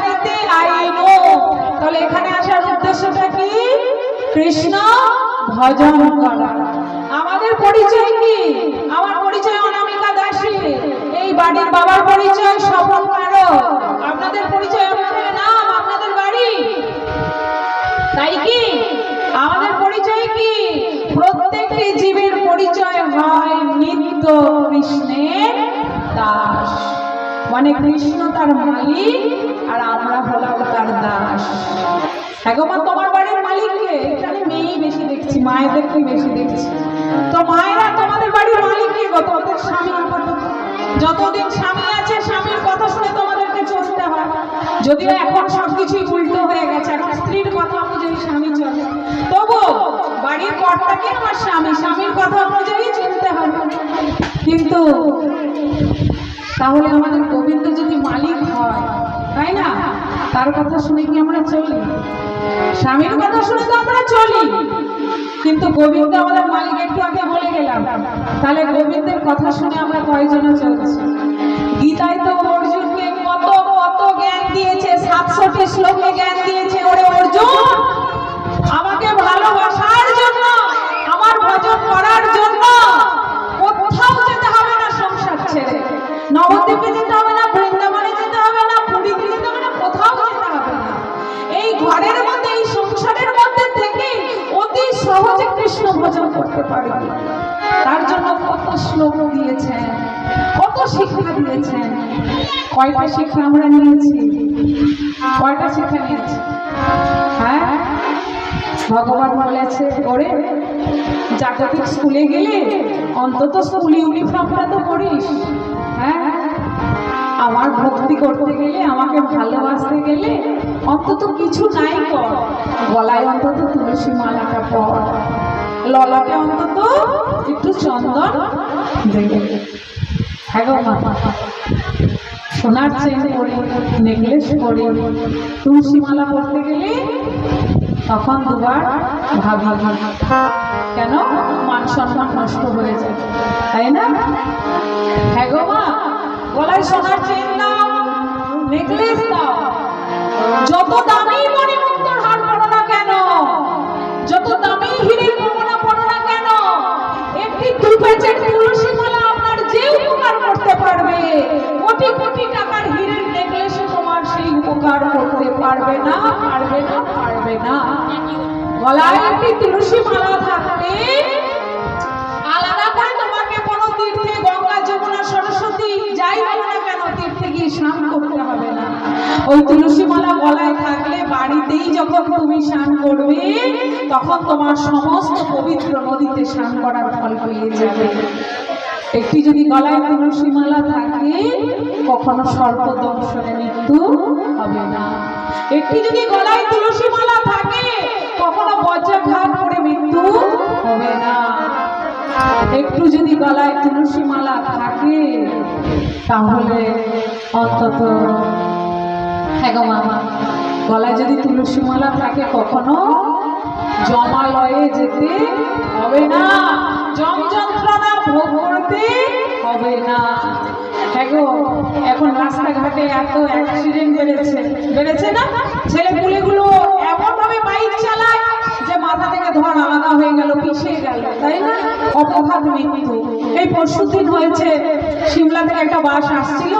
বাড়িতে আইব তাহলে এখানে আসার উদ্দেশ্যটা কি? কৃষ্ণ ভজন করা। আমাদের পরিচয় কি? আমার পরিচয় অনামিকা দাসী। এই বাড়ির বাবার পরিচয় সফল কারক। মানে কৃষ্ণ তার মালিক, আর আমরা হলাম তার দাস। হ্যাঁ গো মা, তোমার বাড়ির মালিককে এখানে মেয়েই বেশি দেখছি মায়েদেরকে বেশি দেখছি। তো মায়েরা তোমাদের বাড়ির মালিক কে গো? তোমাদের স্বামী আপাতত যতদিন স্বামী আছে, স্বামীর কথা শুনে তোমাদেরকে চলতে হয়। যদিও এখন সবকিছুই উল্টো হয়ে গেছে, এখন স্ত্রীর কথা অনুযায়ী স্বামী চলে। তবু বাড়ির কর্তাকে আমার স্বামী, স্বামীর কথা অনুযায়ী চলতে হয়। কিন্তু তাহলে আমাদের গোবিন্দ যদি মালিক হয়, তাই না? তার কথা শুনে কি আমরা চলি? স্বামীর কথা শুনে তো আমরা চলি। কিন্তু গোবিন্দ আমাদের মালিক, একটু আগে বলে গেলাম। তাহলে গোবিন্দের কথা শুনে আমরা কয়জনে চলছি? গীতায় তো অর্জুনকে কত কত জ্ঞান দিয়েছে সাতশোটি শ্লোকে জ্ঞান দিয়েছে। ওরে অর্জুন, আমাকে ভালোবাসার জন্য, আমার ভজন করার জন্য শ্লোক দিয়েছেন, কত শিক্ষা দিয়েছেন। কয়টা শিক্ষা আমরা নিয়েছি? কয়টা শিক্ষা নিয়েছি? হ্যাঁ? ভগবান বলেছে ওরে জাগতিক স্কুলে গেলে অন্তত স্কুল ইউনিফর্মটা তো পড়িস হ্যাঁ? আমার ভক্তি করতে গেলে, আমাকে ভালোবাসতে গেলে অন্তত কিছু নাই কর। গলায় অন্তত তুলসী মালাটা পর। ললাটে অন্তত একটু চন্দন সোনার চেন পরে, নেকলেস পরে গেলে তখন দুবার ভাবি, কেন মান সম্মান নষ্ট হয়ে যায় তাই না? হ্যাঁ মা, গলায় সোনার চেন দাও, নেকলেস দাও, যত দামি গলায় একটি তুলসী মালা থাকলে আলাদা করে তোমাকে কোনো তীর্থে গঙ্গা, যমুনা, সরস্বতী, যাই বলো না কেন, তীর্থে গিয়ে স্নান করতে হবে না। ওই তুলসী গলায় থাকলে বাড়িতেই যখন তুমি স্নান করবে, তখন তোমার সমস্ত পবিত্র নদীতে স্নান করার ফল পেয়ে যাবে। একটি যদি গলায় তুলসী মালা থাকে, কখনো সর্পদংশনে মৃত্যু হবে না। একটি যদি গলায় তুলসী মালা থাকে, কখনো বজ্রাঘাত করে মৃত্যু হবে না। একটু যদি গলায় তুলসী মালা থাকে, তাহলে অন্তত হ্যাঁ মামা গলায় যদি তুলসী মালা থাকে, কখনো জমালয়ে যেতে হবে না। জম যন্ত্রণা ভোগ করতে হবে না। হ্যাঁ গো, এখন রাস্তাঘাটে এত অ্যাক্সিডেন্ট বেড়েছে। বেড়েছে না? ছেলে পুলেগুলো এমনভাবে বাইক চালায় যে মাথা থেকে ধর আলাদা হয়ে গেল, পিছিয়ে গেল, তাই না? অপঘাত মৃত্যু। এই পরশু দিন হয়েছে সিমলা থেকে একটা বাস আসছিল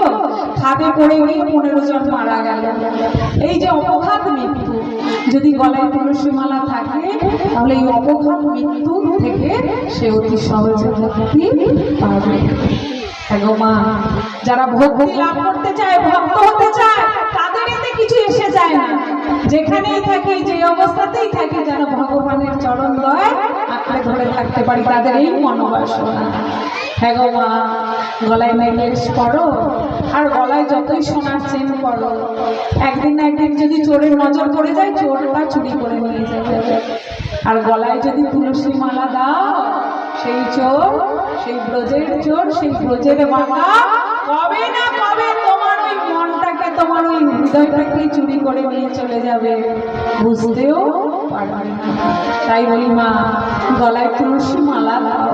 খাদে পড়ে গিয়ে পনেরো জন মারা গেল। এই যে অপঘাত মৃত্যু, যদি গলায় তুলসী মালা থাকে, তাহলে এই অপঘাত মৃত্যু থেকে সে অতি সহজে মুক্তি পাবে। মা? যারা ভক্তি লাভ করতে চায়, ভক্ত হতে চায় তাদের এতে কিছু এসে যায় না। যেখানেই থাকি, যে অবস্থাতেই থাকি, যেন ভগবানের চরণ দয় আঁকড়ে ধরে থাকতে পারি তাদের এই মনোবাসনা। হ্যাঁ মা? গলায় নেকলেস পরো আর গলায় যতই সোনার চেন পরো। একদিন না একদিন যদি চোরের নজর পড়ে যায়, চোরটা চুরি করে নিয়ে যাবে আর গলায় যদি তুলসী মালা দাও, সেই চোর, সেই ব্রজের চোর, সেই ব্রজের মালা কবে না কবে তোমার ওই মনটাকে, তোমার ওই হৃদয়টাকে চুরি করে নিয়ে চলে যাবে। বুঝতেও পারবে না। তাই বলি মা, গলায় তুলসী মালা দাও।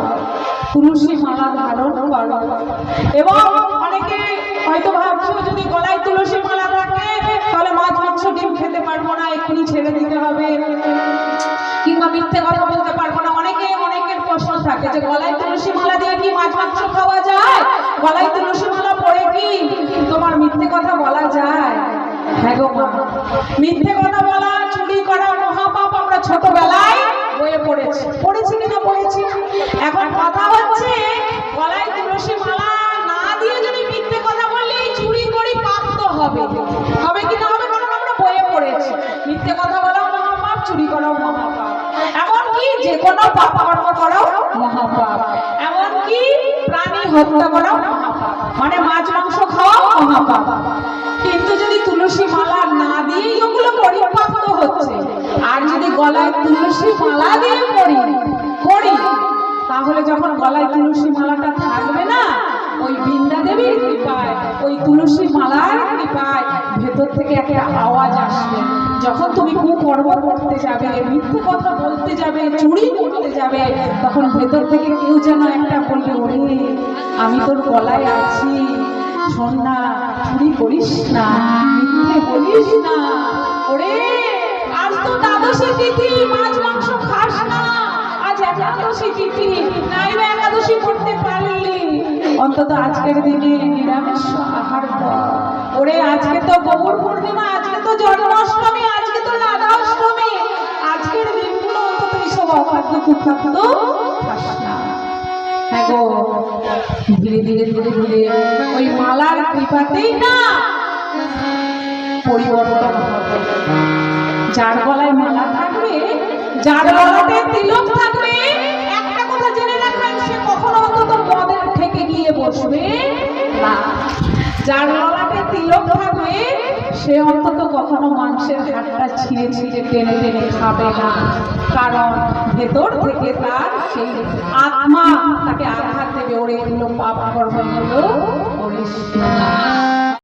তুলসী মালা ধারণ করো। এবং অনেকে হয়তো ভাবছ, যদি গলায় তুলসী থাকে, তাহলে মাছ মাংস ডিম খেতে পারব না, এক্ষুনি ছেড়ে দিতে হবে। কিংবা মিথ্যে কথা বলতে পারব না। অনেকে অনেকের প্রশ্ন থাকে যে, গলায় তুলসী দিয়ে কি মাছ মাংস খাওয়া যায়? গলায় তুলসী পরে কি? তোমার মিথ্যে কথা বলা যায়। হ্যাঁ গো মা। মিথ্যে কথা বলা, চুরি করা, মহাপাপ আমরা ছোটবেলায় বইয়ে পড়েছি। পড়েছি কিনা পড়েছি? এখন কথা যে কোনো পাপ কর্ম করো। মহাপাপ। এমনকি প্রাণী হত্যা করো। মহাপাপ মানে মাছ মাংস খাওয়া মহাপাপ। কিন্তু যদি তুলসী মালা না দিয়ে ওগুলো করি পাপ তো হচ্ছে আর যদি গলায় তুলসী মালা দিয়ে করি করি তাহলে যখন গলায় তুলসী মালাটা থাকবে না ওই বৃন্দা দেবীর কৃপায়, ওই তুলসী মালার কৃপায় ভেতর থেকে একটা আওয়াজ আসবে। যখন তুমি কুকর্ম করতে যাবে, মিথ্যে কথা বলতে যাবে, চুরি করতে যাবে, তখন ভেতর থেকে কেউ যেন একটা বলবে, ওরে, আমি তোর গলায় আছি। শোন না, চুরি করিস না, মিথ্যে বলিস না। ওরে, আজ তো দ্বাদশী তিথি, মাছ মাংস একাদশী তিথি। একাদশী করতে পারলি অন্তত আজকের দিনে নিরামিষ আহার ওরে, আজকে তো গোবর পূর্ণিমা, আজকে তো জন্মাষ্টমী, আজকে তো রাধা অষ্টমী আজকের দিনগুলো অন্তত এইসব হ্যাঁ ধীরে ধীরে ধীরে ধীরে ওই মালার কৃপাতেই না পরিবর্তন যার গলায় মালা থাকবে, যার গলাতে তিলক থাকবে বসবে? না। যার গলাতে তিলক থাকবে, সে অন্তত কখনো মাংসের হাটটা ছিঁড়ে ছিঁড়ে টেনে টেনে খাবে না। কারণ ভেতর থেকে তার সেই আত্মা তাকে আঘাত দেবে ওরে এগুলো পাপ কর্মগুলো করিস